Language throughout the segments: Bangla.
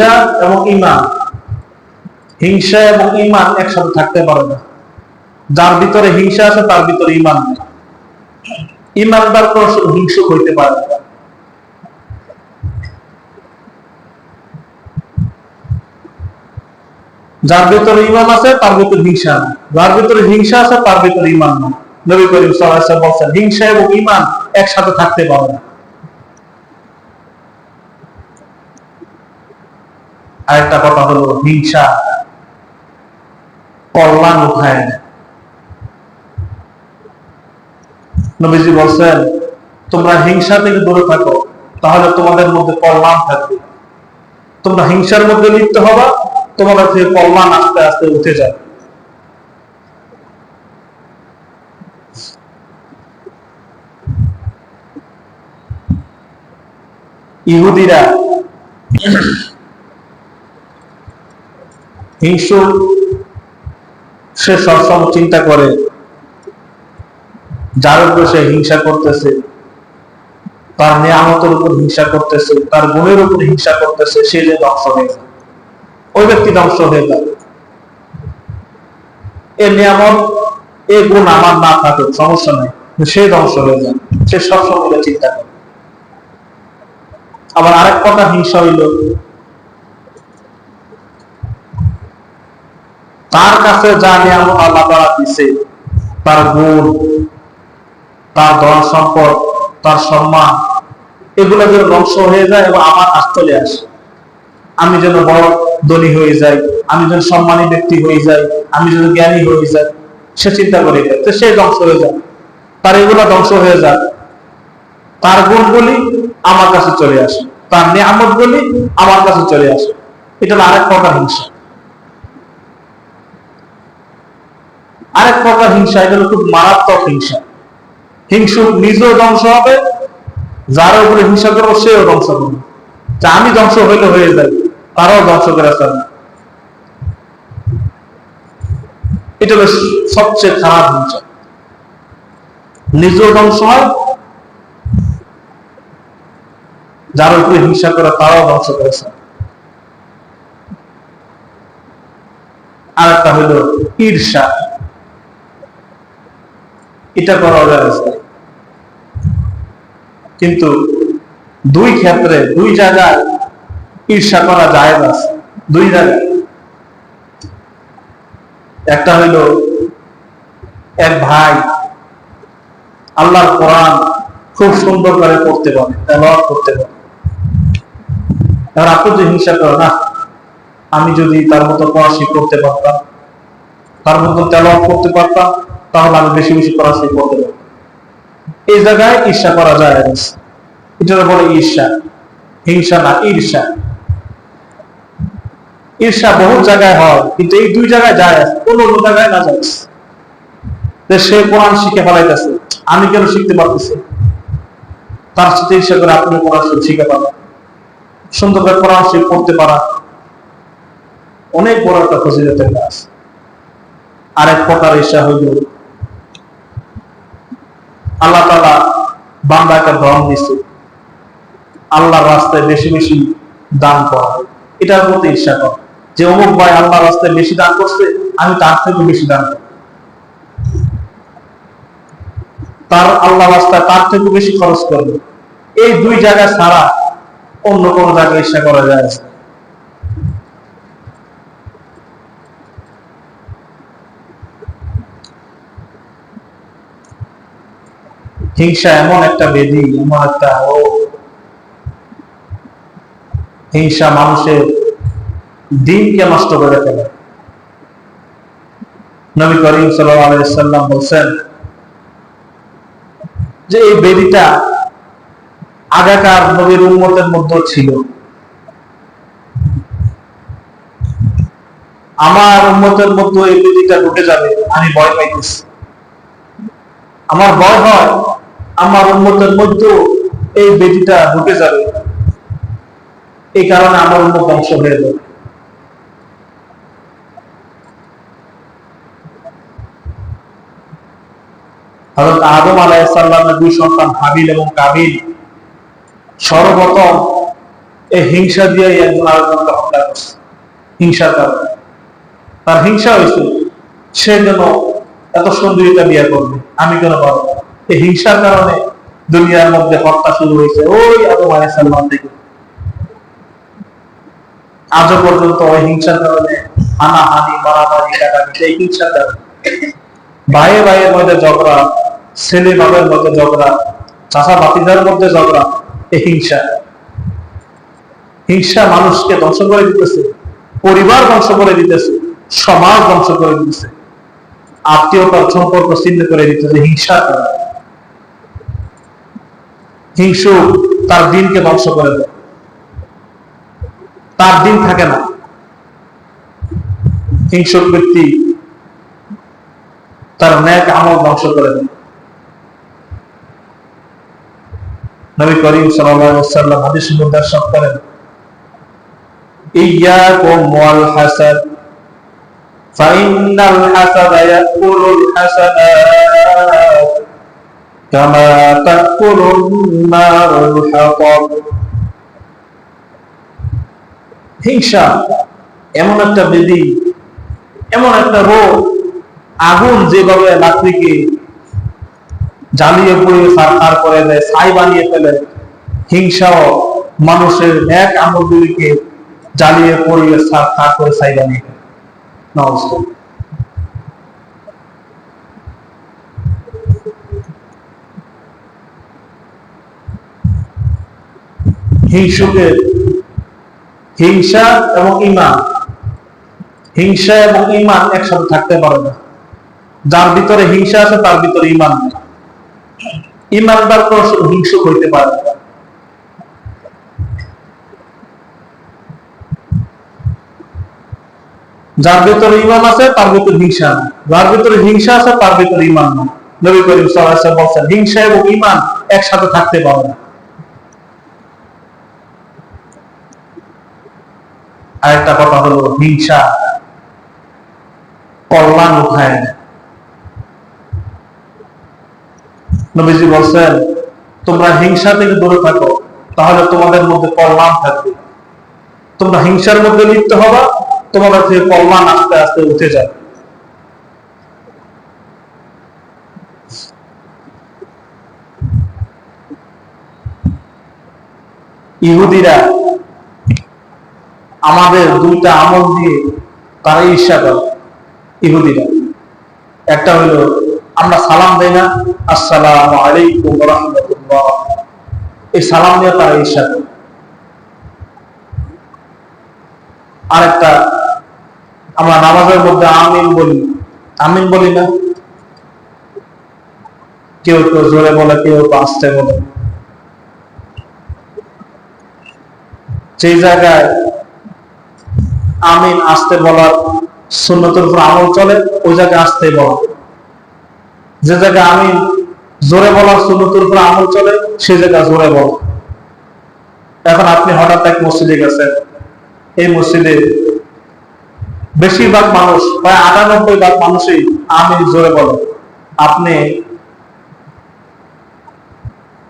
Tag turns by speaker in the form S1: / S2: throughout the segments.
S1: হিংসা এবং ইমান। হিংসা এবং ইমান একসাথে থাকতে পারে না। যার ভিতরে হিংসা আছে, তার ভিতরে ইমান নেই। ইমানদার কোন হিংসুক হইতে পারে না। যার ভিতরে ইমান আছে, তার ভিতরে হিংসা নেই। যার ভিতরে হিংসা আছে, তার ভিতরে ইমান নেই। নবী করিম সাল্লাল্লাহু আলাইহি ওয়াসাল্লাম বলছেন, হিংসা এবং ইমান একসাথে থাকতে পারে না। আরেকটা কথা হলো হিংসা। কল্যাণ উঠায় নবীজি বলছেন, তোমরা হিংসা থেকে দূরে থাকো, তাহলে তোমাদের মধ্যে কল্যাণ থাকবে। তোমরা হিংসার মধ্যে লিপ্ত হবা, তোমাদের থেকে কল্যাণ আস্তে আস্তে উঠে যাবে। ইহুদিরা হিংসু, সে সবসময় চিন্তা করে যার উপর সে হিংসা করতেছে, তার নিয়ামতের উপর হিংসা করতেছে, তার গুণের উপর হিংসা করতেছে, সে যে ধ্বংস হয়ে যায়। ওই ব্যক্তি ধ্বংস হয়ে যায়। এ নিয়ামত, এ গুণ আমার না থাকে সমস্যা নেই। সে ধ্বংস হয়ে যায়। সে সবসময় চিন্তা করে। আবার আরেক কথা হিংসা হইল তার কাছে যা নিয়ামত আল্লাহ তারা দিছে, তার গুণ, তার ধন সম্পদ, তার সম্মান, এগুলো যেন ধ্বংস হয়ে যায় এবং আমার কাছ চলে আসে। আমি যেন বড় ধনী হয়ে যাই, আমি যেন সম্মানী ব্যক্তি হয়ে যাই, আমি যেন জ্ঞানী হয়ে যাই, সে চিন্তা করে যায় তো সে ধ্বংস হয়ে যায় তার এগুলো ধ্বংস হয়ে যায় তার গুণগুলি আমার কাছে চলে আসে, তার নিয়ামত গুলি আমার কাছে চলে আসে। এটা আরেক প্রকার হিংসা। আরেক প্রকার হিংসা, এটা খুব মারাত্মক হিংসা। হিংসুক নিজেও ধ্বংস হবে যার উপরে হিংসা করব, সেও ধ্বংস করবে। যা আমি ধ্বংস হইলে হয়ে যাই তারাও ধ্বংস করে ফেলবে এটা হলো সবচেয়ে খারাপ হিংসা। নিজেও ধ্বংস হয় যার উপরে হিংসা করে, তারাও ধ্বংস করে ফেলবে আর একটা হইল ঈর্ষা। এটা করা যায় কিন্তু দুই ক্ষেত্রে, দুই জায়গায় ঈর্ষা করা যায় না। দুই জায়গায়। একটা হইল এক ভাই, আল্লাহর কোরআন খুব সুন্দর করে পড়তে পারে, তেলাওয়াত করতে পারে। এবার আপনি যে হিংসা করে না, আমি যদি তার মতো পড়াশি করতে পারতাম, তার মতো তেলাওয়াত করতে পারতাম তাহলে আমি বেশি বেশি পড়াশি করতে পারতাম এই জায়গায় ঈর্ষা করা যায়। এটা বলে ঈর্ষা। হিংসা না, ঈর্ষা। ঈর্ষা বহু জায়গায় হয়, কিন্তু এই দুই জায়গায় যায় কোন অন্য জায়গায় না যায়। যে সে কোরআন শিখে ফেলাইতেছে, আমি কেন শিখতে পারতেছি? তার সাথে ঈর্ষা করে আপনি কোরআন শিখে পাবেন। সুন্দর করে কোরআন শিখ করতে পারা। অনেক বড় একটা ফজিলতের কাজ। আরেক প্রকার ঈর্ষা হইল আল্লাহ তালা বান্দাকে ধন দিচ্ছে আল্লাহর রাস্তায় বেশি বেশি দান করা এটার প্রতি ঈর্ষা কর। যে অমুক ভাই আল্লাহর রাস্তায় বেশি দান করছে, আমি তার থেকে বেশি দান করব তার আল্লাহ রাস্তায় তার থেকে বেশি খরচ করবে। এই দুই জায়গা ছাড়া অন্য কোনো জায়গায় ঈর্ষা করা যায় হিংসা এমন একটা বেদি, এমন একটা ও। হিংসা মানুষের দিনকে নষ্ট করে ফেলে। নবী করিম সাল্লাম বলছেন যে এই বেদিটা আগাকার নবীর উন্মতের মধ্যে ছিল। আমার উন্মতের মধ্যে এই বেদিটা ঢুকে যাবে, আমি ভয় পাইতেছি। আমার ভয় হয় আমার উন্মতের মধ্যে এই বেদিটা ঢুকে যাবে। এই কারণে আমার উন্মত ধ্বংস হয়ে যাবে। হযরত আদম আলাইহিস সালামের দুই সন্তান হাবিল এবং কাবিল সর্বপ্রথম এই হিংসা দিয়ে একজন আরেকজনকে হত্যা করছে। হিংসার কারণে। তার হিংসা হয়েছে, সে যেন এত সুন্দরিতা বিয়ে করবে, আমি কেন পারব? হিংসার কারণে দুনিয়ার মধ্যে হত্যা শুরু হয়েছে। ওই আদম আলাইহিস সালাম থেকে আজও পর্যন্ত ওই হিংসার কারণে হানাহানি, মারামারি, কাটাকাটি, এই হিংসার কারণে। ভাইয়ে ভাইয়ের মধ্যে ঝগড়া, ছেলে বাবার মধ্যে ঝগড়া চাষা বাতিদার মধ্যে ঝগড়া এই হিংসা। হিংসা মানুষকে ধ্বংস করে দিতেছে, পরিবার ধ্বংস করে দিতেছে, সমাজ ধ্বংস করে দিতেছে। আত্মীয়তার সম্পর্ক ছিন্ন করে দিতেছে হিংসা হিংসু তার দিনকে ধ্বংস করে দেয় তার দিন থাকে না হিংসুক ব্যক্তি তার ন্যাক আমল ধ্বংস করে দেয় নবী করিম সাল্লাম হাদিস মধ্যে সব করেন ইয়াকুম ওয়াল হাসাদ فإن الحسد يأكل الحسنات كما تأكل النار الحطب হিংসা এমন একটা বেদি এমন একটা রোগ আগুন যেভাবে লাকড়িকে জ্বালিয়ে পুড়িয়ে সার করে দেয় ছাই বানিয়ে ফেলে হিংসাও মানুষের এক আমলগুলিকে জ্বালিয়ে পড়িয়ে সার সার করে ছাই বানিয়ে ফেলে নমস্কার হিংসুকে হিংসা এবং ইমান হিংসা এবং ইমান একসাথে থাকতে পারে না। যার ভিতরে হিংসা আছে, তার ভিতরে ইমান নেই। ইমানদার কোন হিংসুক হইতে পারে যার ভিতরে ইমান আছে, তার ভিতরে হিংসা যার ভিতরে হিংসা আছে, তার ভিতরে ইমান নবী করিম সাল্লাল্লাহু আলাইহি ওয়াসাল্লাম বলেন হিংসা এবং ইমান একসাথে থাকতে পারে না। আরেকটা কথা হলো হিংসা। কল্যাণ উঠায় নবীজি বলছেন, তোমরা হিংসা থেকে দূরে থাকো, তাহলে তোমাদের মধ্যে কল্যাণ থাকবে। তোমরা হিংসার মধ্যে লিপ্ত হবা, তোমাদের থেকে কল্যাণ আস্তে আস্তে উঠে যাবে। ইহুদিরা আমাদের দুইটা আমল দিয়ে তারা ঈর্ষা করে ইহুদিরা একটা হলো, আমরা সালাম দেই না, আসসালাম আলাইকুম রহমতুল্লাহ। এই সালাম দিয়ে তারা ঈর্ষা করে আরেকটা, আমরা নামাজের মধ্যে আমিন বলি। আমিন বলি না। কেউ কেউ জোরে বলে, কেউ কেউ আস্তে বলে। সেই জায়গায় আমিন, আসতে বলার সুন্নতের উপর আমল চলে, ওই জায়গায় আসতে বলা। যে জায়গায় আমিন, জোরে বলার সুন্নতের উপর আমল চলে সেই জায়গায় জোরে বল। এখন আপনি হঠাৎ এক মসজিদে গেছেন। এই মসজিদে বেশিরভাগ মানুষ, প্রায় আটানব্বই ভাগ মানুষই আমিন, জোরে বলে। আপনি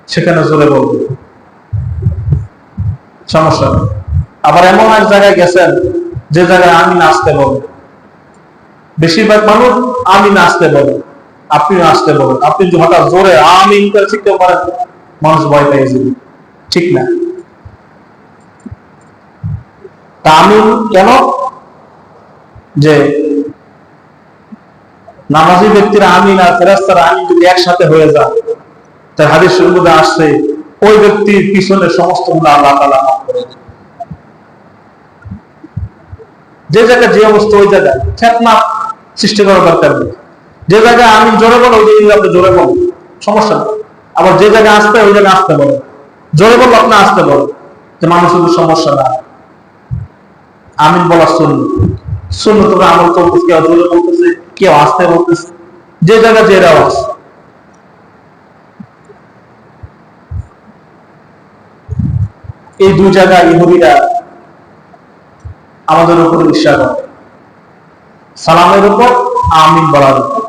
S1: সেখানে জোরে বলবেন। সমস্যা। আবার এমন এক জায়গায় গেছেন যে জায়গায় আমি নাচতে বলে। বেশিরভাগ মানুষ আমি নাচতে বলে, আপনি নাচতে বলেন আপনি হঠাৎ জোরে আমি করে শিখতে পারেন, মানুষ ভয় পেয়ে যাবে। ঠিক না? তা আমি কেন? যে নামাজি ব্যক্তিরা আমি না ফেরাস্তারা আমি যদি একসাথে হয়ে যায়, তার হাদিস আসছে, ওই ব্যক্তির পিছনে সমস্ত আল্লাহ তালা মাফ করে। যে জায়গায় যে অবস্থা, ওই জায়গায় খ্যাতনা সৃষ্টি করার দরকার নেই। যে জায়গায় আমি জোরে বলো, ওই জায়গায় আপনি জোরে বলো, সমস্যা নেই। আবার যে জায়গায় আসতে ওই জায়গায় আসতে বলো। জোরে বলল আপনি আসতে বলো, যে মানুষের সমস্যা না আমিন বলা শূন্য শূন্য তবে আমল চলতেছে কেউ জোরে বলতেছে, কেউ আসতে বলতেছে। যে জায়গায় যে আওয়াজ এই দুই জায়গায় ইহুদিরা আমাদের উপর বিশ্বাস করে। সালামের উপর, আমিন বলার উপর।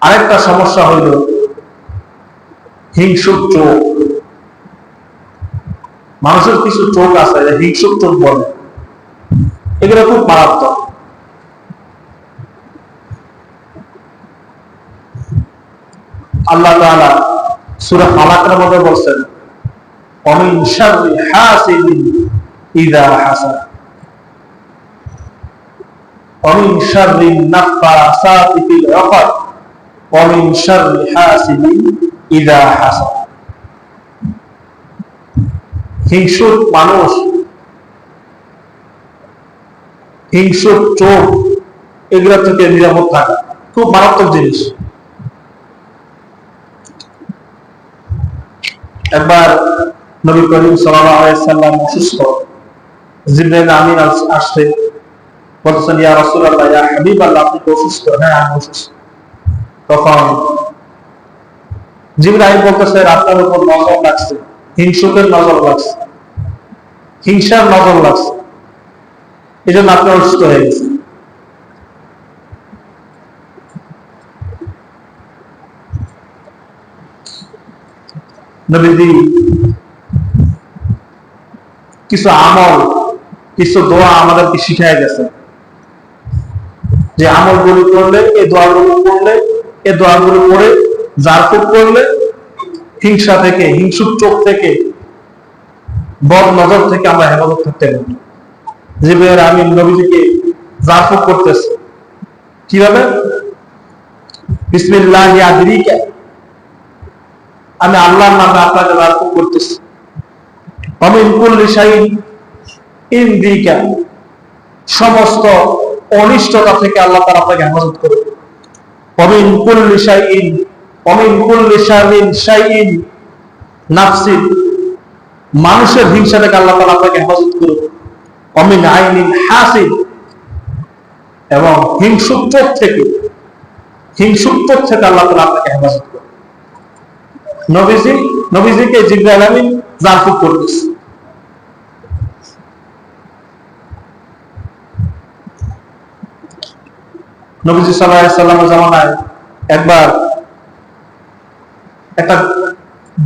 S1: আরেকটা সমস্যা হইল, হিংসুক চোখ। মানুষের কিছু চোখ আছে হিংসুক চোখ বলে। এগুলো খুব মারাত্মক। আল্লাহ তাআলা সূরা ফালাকের মধ্যে বলছেন হিংসুক মানুষ, হিংসুক চোখ এগুলা থেকে নিরাপদ থাকা খুব মারাত্মক জিনিস। একবার নবী করিম সাল্লাম অসুস্থ, জিব্রাইল আমিন আসছে। বলতেছেন, ইয়া রাসূলুল্লাহ, ইয়া হাবিবাল্লাহ, আপনি অসুস্থ? হ্যাঁ আমি অসুস্থ। তখন জিব্রাইল বলতেছে, আপনার উপর নজর লাগছে হিংসুকের নজর লাগছে হিংসার নজর লাগছে এই জন্য আপনি অসুস্থ হয়ে গেছে নবীজি, কিছু আমল, কিছু দোয়া আমাদেরকে শিখাই গেছে। যে আমল গুলি করলে এই দোয়াগুলো করলে এই দোয়াগুলো করে জারফুক করলে, হিংসা থেকে, হিংসুক চোখ থেকে, বদ নজর থেকে আমরা হেফাজত করতে পারি। যে বের আমি নবীজিকে জারফুক করতেছি। কীভাবে? বিসমিল্লাহ আদরিকা। আমি আল্লাহর নামে আপনাকে রাখুন করতেছি। অমিন কুল্লি শাইন ইন্দিকা সমস্ত অনিষ্টতা থেকে আল্লাহ তারা আপনাকে হেফাজত করবে অমিন কুল্লি শাইন অমিন কুল্লি শাইন শাইন নাফসি। মানুষের হিংসা থেকে আল্লাহ তালা আপনাকে হেফাজত করবে অমিন আইনিন হাসিন। এবং হিংসুক থেকে হিংসুক থেকে আল্লাহ তালা আপনাকে হেফাজত নবীজি নবীজিকে জিব্রাইল আমিন জারফুক করতেছে নবীজি সাল্লাল্লাহু সাল্লামের জামানায় একবার একটা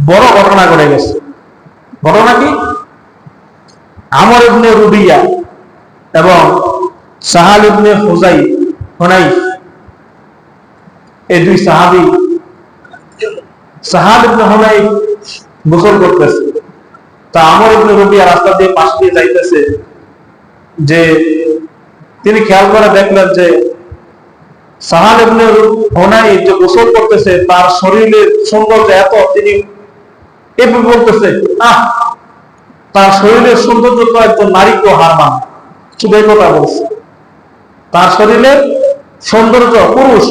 S1: বড় ঘটনা ঘটে গেছে। ঘটনা কি? আমর ইবনে রুবিয়া এবং সাহাল ইবনে হুজাই হুনাই এই দুই সাহাবী তিনি খেয়াল করে দেখলেন যে যে গোসল করতেছে, তার শরীরের সৌন্দর্য এত, তিনি এভাবে বলতেছে, আহ, তার শরীরের সৌন্দর্য তো একজন হার মান শুধু কথা বলছে। তার শরীরের সৌন্দর্য পুরুষ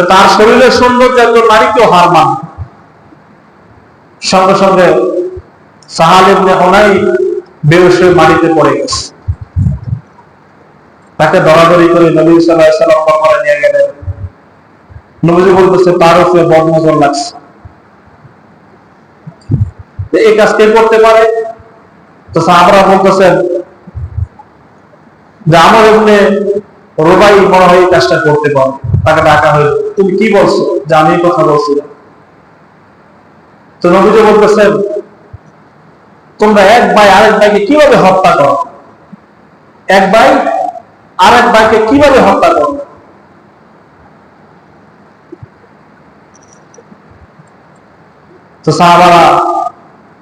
S1: তার শরীরের সৌন্দর্য একজন হার মান সঙ্গে সঙ্গে সাহাল ইবনে হুনাই মাটিতে পড়ে গেছে। তাকে দরাদরি করে নবী সাল্লাল্লাহু সাল্লাম নিয়ে গেলেন। নবীজি বলতেছে তার উপরে বদনজর লাগছে এই কাজ কে করতে পারে? তো সাহাবারা বলতেছেন, যে আমার এমনি রোবাই মনে হয় এই কাজটা করতে পারে। তাকে ডাকা হইল তুমি কি বলছো? যে আমি কথা বলছিলাম। তো নবীজি বলতেছেন, তোমরা এক ভাই আরেক ভাইকে কীভাবে হত্যা করো? এক ভাই আরেক ভাইকে কীভাবে হত্যা করো? তো সাহাবারা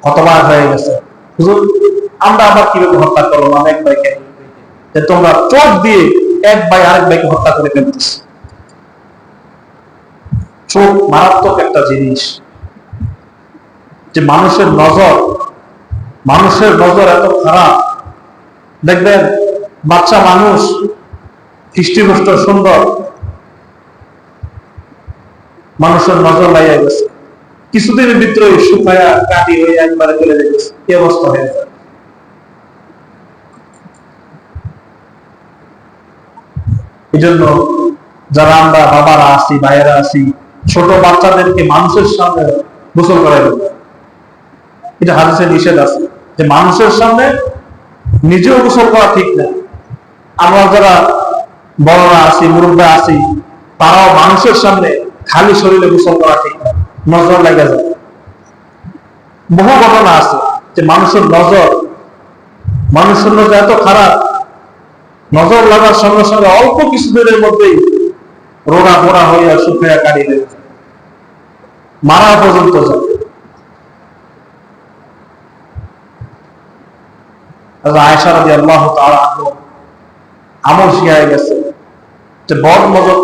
S1: হতবাক হয়ে গেছে। হুজুর, আমরা আবার কীভাবে হত্যা করলাম এক ভাইকে? যে তোমরা চোখ দিয়ে এক ভাই আরেক ভাইকে হত্যা করে ফেলতেছ। চোখ মারাত্মক একটা জিনিস। যে মানুষের নজর মানুষের নজর এত খারাপ। দেখবেন, বাচ্চা মানুষ খ্রিস্টিপুষ্ট সুন্দর। মানুষের নজর লাইয়া গেছে। কিছুদিনের ভিতরে শুকায়া, কাটি হয়ে একবারে চলে যাচ্ছে কি অবস্থা হয়ে যায় এই জন্য যারা আমরা বাবারা আছি, ভাইয়েরা আছি, ছোট বাচ্চাদেরকে মানুষের সামনে গোসল করাই এটা হাদিসে নিষেধ আছে যে মানুষের সামনে নিজেও গোসল করা ঠিক না। আমরা যারা বড়রা আছি মুরব্বা আছি তারাও মানুষের সামনে খালি শরীরে গোসল করা ঠিক না। নজর লেগে যায় বহু ঘটনা আছে যে মানুষের নজর মানুষের নজর এত খারাপ, নজর লাগার সঙ্গে সঙ্গে অল্প কিছু দিনের মধ্যেই রোগা পোড়া হইয়া শুকিয়া কাটিয়ে মারা পর্যন্ত যায়।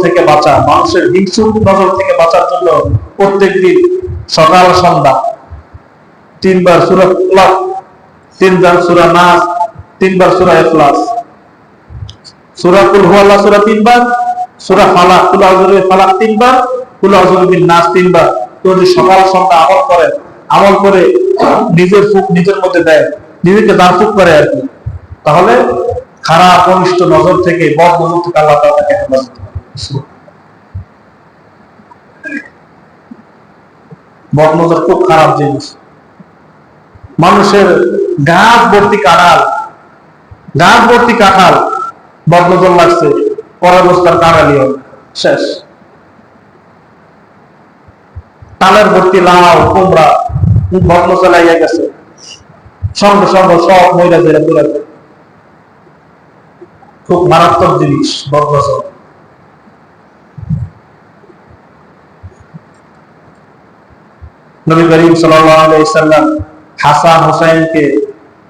S1: থেকে বাঁচা, মানুষের হিংসুক নজর থেকে বাঁচার জন্য সকাল সন্ধ্যা তিনবার সুরা তিনবার সুরা তিনবার সুরা এফলাস কুল তিনবার তিনবার তিনবার। যদি সকাল সন্ধ্যা আমল করে আমল করে নিজের ফুক নিজের মধ্যে দেয় নিজেকে দান করে আর কি। তাহলে খারাপ অনিষ্ট নজর থেকে বদ নজর থেকে আল্লাহ তাকে হেফাজত বদ নজর খুব খারাপ জিনিস। মানুষের গাছ ভর্তি কাঁঠাল, গাছ ভর্তি কাঁঠাল, বদ নজর লাগছে পরের বস্তার কাঁঠালি হবে। শেষ। তালের ভর্তি লাউ, কুমড়া, বদ নজর লাগিয়ে গেছে। সঙ্গে সঙ্গে সব মহিলা জেলে তুলে দেয়। খুব মারাত্মক জিনিস বদনজর নবী করিম সাল্লাম হাসান হোসাইনকে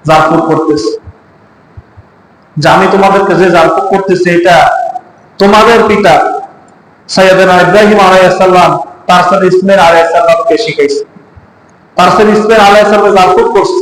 S1: জারপুর করতেছে। যে আমি তোমাদেরকে যে জারপুর করতেছি, এটা তোমাদের পিতা সৈয়দনা ইব্রাহিম আলাইসাল্লাম তার সাথে ইসমাইল আলাইসাল্লামকে শিখাইছে। তার সাথে ইসমাইল আলাইসাল্লাম জারপুর করছে।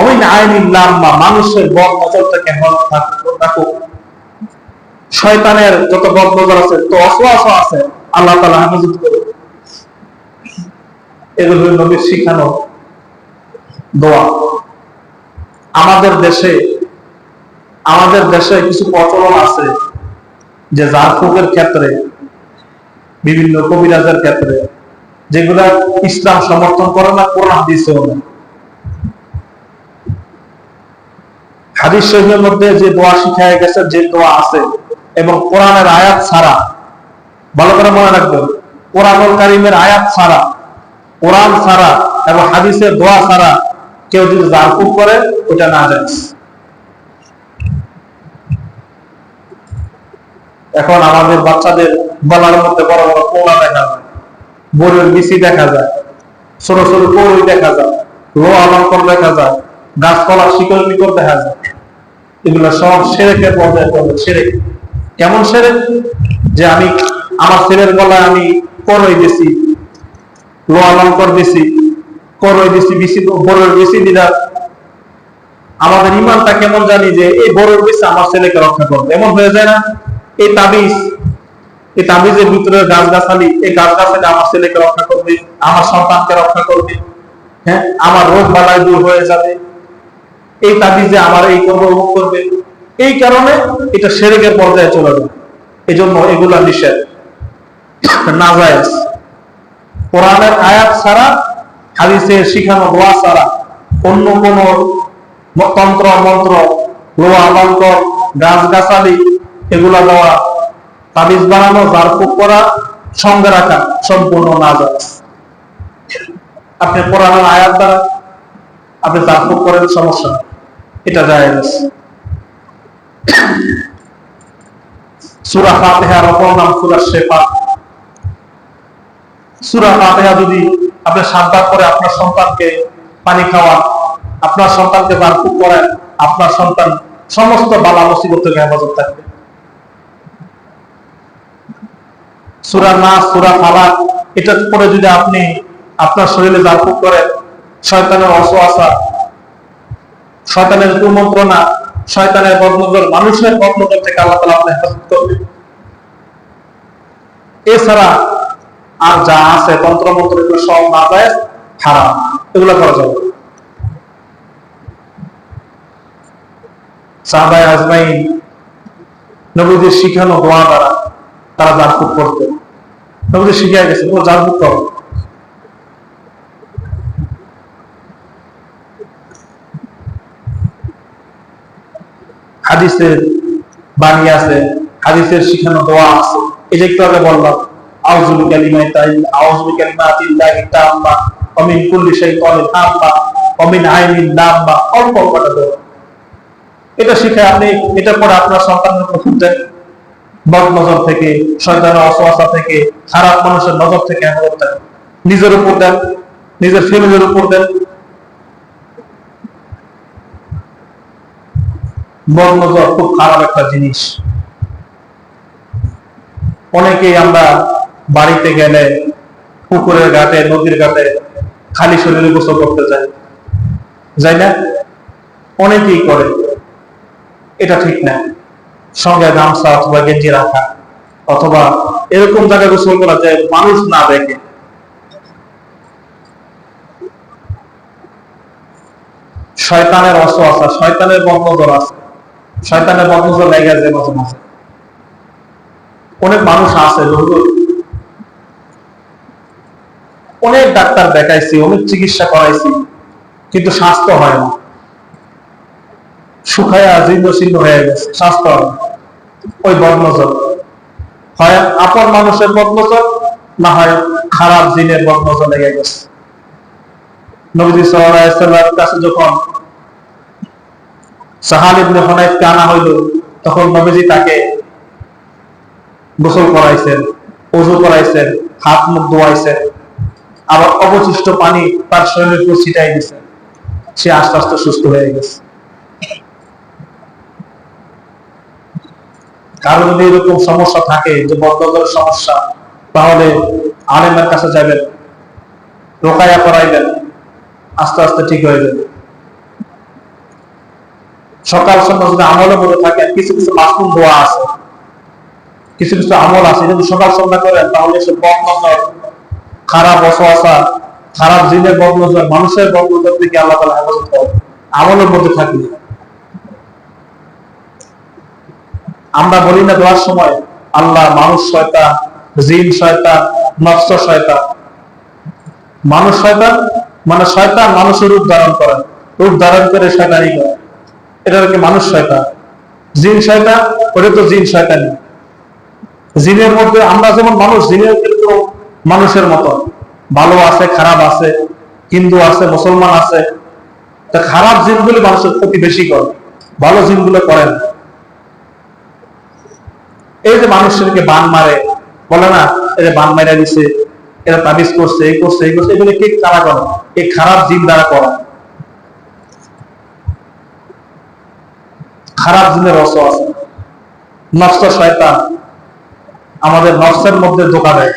S1: অমিন লাম্মা মানুষের বদ নজর থেকে থাকুক শয়তানের যত বদ নজর আছে তো আছে, আল্লাহ তাআলা হেফাজত করবে এগুলো নবীর শিখানো দোয়া। আমাদের দেশে আমাদের দেশে কিছু প্রচলন আছে যে জারফুকের ক্ষেত্রে, বিভিন্ন কবিরাজের ক্ষেত্রে, যেগুলা ইসলাম সমর্থন করে না, কোরআন হাদিসেও না। হাদিস শরীফের মধ্যে যে দোয়া শিখায় গেছে, যে দোয়া আছে, এবং কোরআনের আয়াত ছাড়া, ভালো করে মনে রাখবেন, কোরআনুল কারিমের আয়াত ছাড়া, কোরআন ছাড়া এবং হাদিসের দোয়া ছাড়া কেউ যদি জারকুব করে, ওটা না যায়। এখন আমাদের বাচ্চাদের গলার মধ্যে বড় বড় পোলা দেখা যায়, বড়ের বিসি দেখা যায়, ছোট ছোট কৌড়ি দেখা যায় লো অলঙ্কর দেখা যায় গাছপালা শিকড় মিকড় দেখা যায়। এগুলো সব সেরেকের পর্যায়ে পড়বে, সেরেক। কেমন সেরেক? যে আমি আমার ছেলের গলায় আমি করই দিছি লো অলঙ্কর দিছি, করই দিছি, বিসি, বড়ের বিসি দিলাম। আমাদের ইমানটা কেমন জানি যে এই বড়ের বিসি আমার ছেলেকে রক্ষা করবে। এমন হয়ে যায় না? এই তাবিজ, এই তাবিজের ভিতরে গাছ গাছালি এই গাছ গাছালি আমার ছেলেকে রক্ষা করবে, আমার সন্তানকে রক্ষা করবে। হ্যাঁ? আমার রোগ বালাই দূর হয়ে যাবে। এই তাবিজে আমার এই করব অমুক করবে। এই কারণে এটা সেরেকের পর্যায়ে চলে যাবে এই জন্য এগুলা নিষেধ। নাজায়েজ। কোরআনের আয়াত ছাড়া হাদিসে শিখানো দোয়া ছাড়া অন্য কোন তন্ত্র, মন্ত্র, লোহা অলঙ্কর গাছ গাছালি এগুলা দেওয়া, তাবিজ বানানো জারফুক করা, সঙ্গে রাখা সম্পূর্ণ নাজায়েজ। আপনি কোরআনের আয়াত দ্বারা আপনি জারফুক করেন, সমস্যা। এটা জায়েজ। সূরা ফাতিহার অপর নাম সূরা শেফা সূরা ফাতিহা যদি আপনি সাবধান করে আপনার সন্তানকে পানি খাওয়ান, আপনার সন্তানকে জারফুক করেন, আপনার সন্তান সমস্ত বালা মুসিবত থেকে হেফাজত থাকবে। সূরা নাস, সূরা ফালাক, এটা পরে যদি আপনি আপনার শরীরে জারফুক করেন, শয়তানের অসওয়াসা শয়তানের কুমন্ত্রণা, শয়তানের বদনজর, মানুষের বদনজর থেকে আল্লাহ তাআলা আপনার হেফাজত করবে এছাড়া আর যা আছে তন্ত্র মন্ত্র এগুলো সব না যায় হারাম। এগুলো করা যাবে সাহাবায় আজমাইন নবীদের শিখানো হওয়া দ্বারা তারা জারফুক করতেন নবীদের শিখিয়ে গেছে ও জারফুক করো হাদিসের বাণী আছে, হাদিসের শিখানো দোয়া আছে। যে একটু আগে বললাম, আউযুবি কালিমাই তাই কালিমাতিল্লাহি তাম্মা, ওয়া মিন কুল্লি শাইতানিন হাম্মা, ওয়া মিন আইনিন অল্প এটা শিখে আপনি, এটা পরে আপনার সন্তানের উপর দেন বদ নজর থেকে, শয়তানের অসওয়াসা থেকে, খারাপ মানুষের নজর থেকে নিজের উপর দেন, নিজের ফ্যামিলির উপর দেন। নজর খুব খারাপ একটা জিনিস। অনেকেই আমরা বাড়িতে গেলে পুকুরের ঘাটে, নদীর ঘাটে খালি শরীরে গোসল করতে যাই। যাই না? অনেকেই করে। এটা ঠিক না। সঙ্গে গামছা অথবা গেঞ্জি রাখা। অথবা এরকম জায়গায় গোসল করা যায় মানুষ না দেখে। শয়তানের অস্ত্র আছে, শয়তানের বদনজর আছে। শয়তানের বদনজর লেগে যায় মাঝে মাঝে। অনেক মানুষ আছে, হুজুর। অনেক ডাক্তার দেখাইছি, অনেক চিকিৎসা করাইছি, কিন্তু স্বাস্থ্য হয় না। শুকায়া জীর্ণ শীর্ণ হয়ে গেছে, স্বাস্থ্য হয় না। ওই বদনজর। হয় আপন মানুষের বদনজর, না হয় খারাপ জিনের বদনজর লেগে গেছে। নবীজি সাল্লামের কাছে যখন সাহাল ইবনে আনা তখন নবীজি তাকে গোসল করাইছেন করাইছেন, হাত মুখ ধোয়াইছেন, আবার অবশিষ্ট পানি তার শরীরের উপর ছিটাই দিয়েছেন সে আস্তে আস্তে সুস্থ হয়ে গেছে। কারও যদি এরকম সমস্যা থাকে, যে বদ্ধদের সমস্যা, তাহলে আলেমের কাছে যাবেন, রোকায়া করাইবেন আস্তে আস্তে ঠিক হয়ে যাবে সকাল সন্ধ্যা যদি আমলের মধ্যে থাকেন কিছু কিছু মাসুম দোয়া আছে। কিছু কিছু আমল আছে যদি সকাল সন্ধ্যা করেন তাহলে সে বদনজর, খারাপ অসহাসা, খারাপ জিনের বদনজর, মানুষের বদনজর থেকে আল্লাহ তালা হেফাজত করে আমলের মধ্যে থাকলে আমরা বলি না দেওয়ার সময়, আল্লাহ মানুষ শয়তান, জিন শয়তান নফস শয়তান। মানুষ শয়তান মানে শয়তান মানুষের রূপ ধারণ করেন রূপ ধারণ করে শয়তানি করে। এটা কি মানুষ শয়তান। জিন শয়তান, ওটা তো জিন শয়তানি। জিনের মধ্যে আমরা যেমন মানুষ, জিনের কিন্তু মানুষের মতো। ভালো আছে, খারাপ আছে, হিন্দু আছে, মুসলমান আছে। তা খারাপ জিনগুলি মানুষের ক্ষতি বেশি করে, ভালো জিনগুলো করে না। এই যে মানুষদেরকে বান মারে, বলে না যে বান মারা দিছে, এরা তাবিজ করছে, এই করছে এই করছে, এগুলো কে কারা করে? এই খারাপ জিন দ্বারা করা? খারাপ জিনের রস আছে নষ্ট শয়তান আমাদের নফসের মধ্যে ধোকা দেয়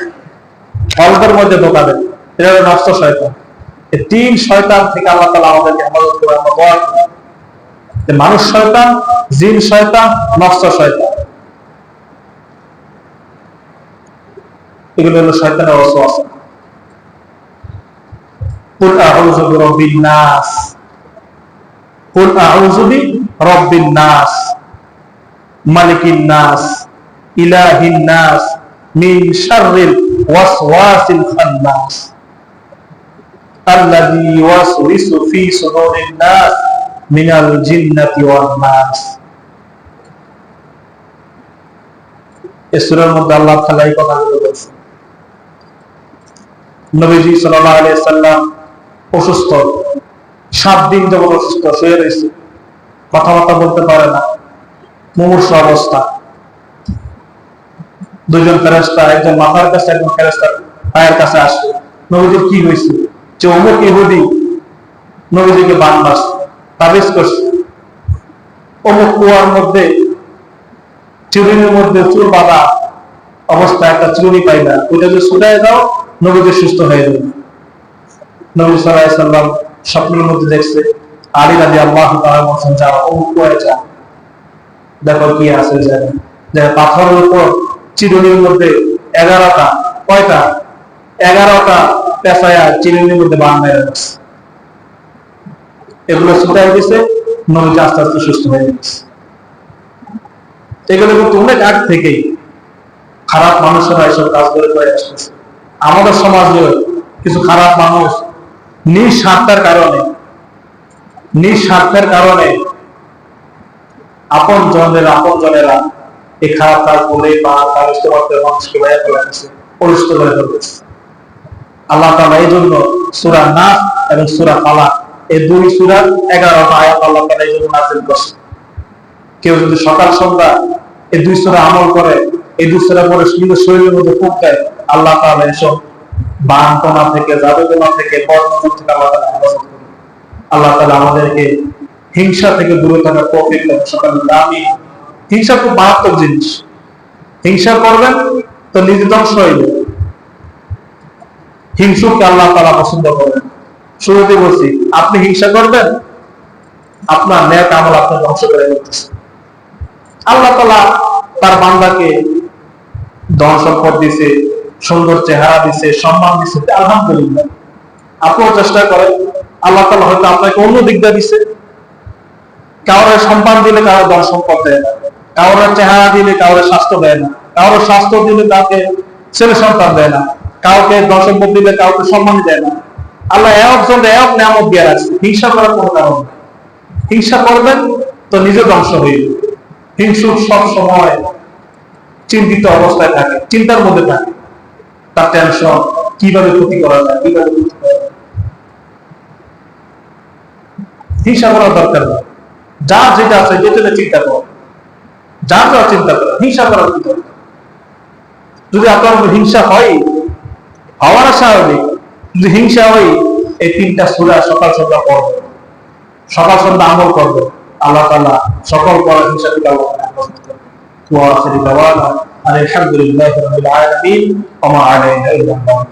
S1: অল্পের মধ্যে ধোকা দেয় এটা হলো নষ্ট শয়তান এই তিন শয়তান থেকে আল্লাহ তালা আমাদেরকে হেফাজত করে আমরা দোয়া করি। যে মানুষ শয়তান জিন শয়তান নষ্ট শয়তান এগুলো হলো শয়তানের ওয়াসওয়াসা قل أعوذ برب الناس قل أعوذ برب الناس ملك الناس إله الناس من شر الوسواس الخناس الذي يوسوس في صدور الناس من الجنة والناس এই সূরার মধ্যে আল্লাহ তাআলা এই কথাগুলো বলেছেন নবীজি সাল্লাল্লাহু আলাইহি সাল্লাম অসুস্থ সাত দিন যখন অসুস্থ, শুয়ে রয়েছে। কথা বার্তা বলতে পারে না। মুমূর্ষ অবস্থা। দুজন ফেরেস্তা একজন মাথার কাছে, একজন ফেরেস্তা পায়ের কাছে আসে নবীজির কি হয়েছে? যে অমুক ইহুদি নবীজিকে বান মাস তাবিজ করছে। অমুক কুয়ার মধ্যে, চুরির মধ্যে চুল বাঁধা অবস্থা, একটা চুরি পাইলা। ওইটা যদি ছুটাই দাও, নবীজি সুস্থ হয়ে যাবে। নবী আলাইহি সাল্লাম স্বপ্নের মধ্যে দেখছে। আলী রাজি আল্লাহ বলছেন অমুক কুয়ায় যাও। দেখো কি আছে জানি যে পাথরের উপর চিরুনির মধ্যে এগারোটা, কয়টা? এগারোটা পেশায়া চিরুনির মধ্যে বান এগুলো ছুটাই দিছে নবীজি আস্তে আস্তে সুস্থ হয়ে গেছে। এগুলো কিন্তু অনেক আগ থেকেই খারাপ মানুষেরা এসব কাজ করে করে আসতেছে আমাদের সমাজে কিছু খারাপ মানুষ নিঃস্বার্থের কারণে নিঃস্বার্থের কারণে আপন জনের আপন জনেরা এই খারাপ কাজ বলে বা তার ইষ্টমাত্র মানুষকে বাইরে ফেলা গেছে পরিষ্কার করে ফেলতেছে আল্লাহ তাআলা এই জন্য সুরা নাস এবং সুরা ফালাক, এই দুই সূরার 11টা আয়াত আল্লাহ তাআলা এই জন্য নাযিল করছে। কেউ যদি সকাল সন্ধ্যা এই দুই সূরা আমল করে, এই দুই সূরা পরে নিজের শরীরের মধ্যে ফুক দেয়, আল্লাহ তাআলা এসব বানপনা থেকে থেকে থেকে আল্লাহ আল্লাহ তাআলা আমাদেরকে হিংসা থেকে দূরে থাকার হিংসা খুব মারাত্মক জিনিস। হিংসা করবেন তো নিজে ধ্বংস হইবে হিংসুককে আল্লাহ তাআলা পছন্দ শুরুতে বলছি, আপনি হিংসা করবেন? আপনার ন্যাক আমল আপনার ধ্বংস করে দিতেছে আল্লাহ তালা তার বান্দাকে ধন সম্পদ দিছে সুন্দর চেহারা দিছে, সম্মান দিছে আলহামদুলিল্লাহ। আপনিও চেষ্টা করেন, আল্লাহ তাআলা হয়তো আপনাকে অন্য দিকটা দিছে। কারোর সম্মান দিলে কারও ধন সম্পদ দেয় না। কারোর চেহারা দিলে কারোর স্বাস্থ্য দেয় না। কারোর স্বাস্থ্য দিলে তাকে ছেলে সন্তান দেয় না। কাউকে ধন সম্পদ দিলে কাউকে সম্মান দেয় না। আল্লাহ একজন এক নামত দিয়ে রাখছে। হিংসা করার কোনো কারণ হিংসা করবেন তো নিজে ধ্বংস হইবে হিংসুক সব সময় চিন্তিত অবস্থায় থাকে, চিন্তার মধ্যে থাকে। তার টেনশন কীভাবে ক্ষতি করা যায়, কীভাবে হিংসা করার দরকার নেই। যেটা আছে যেটা চিন্তা যা চিন্তা হিংসা করার দরকার? যদি আপনার হিংসা হয়, হওয়ার স্বাভাবিক যদি হিংসা হয়, এই তিনটা সুরা সকাল সন্ধ্যা সকাল সন্ধ্যা আমল করবে। আল্লাহ তাআলা সকল পড়া হিংসা আল্লাহ الحمد لله رب العالمين وما علينا إلا الله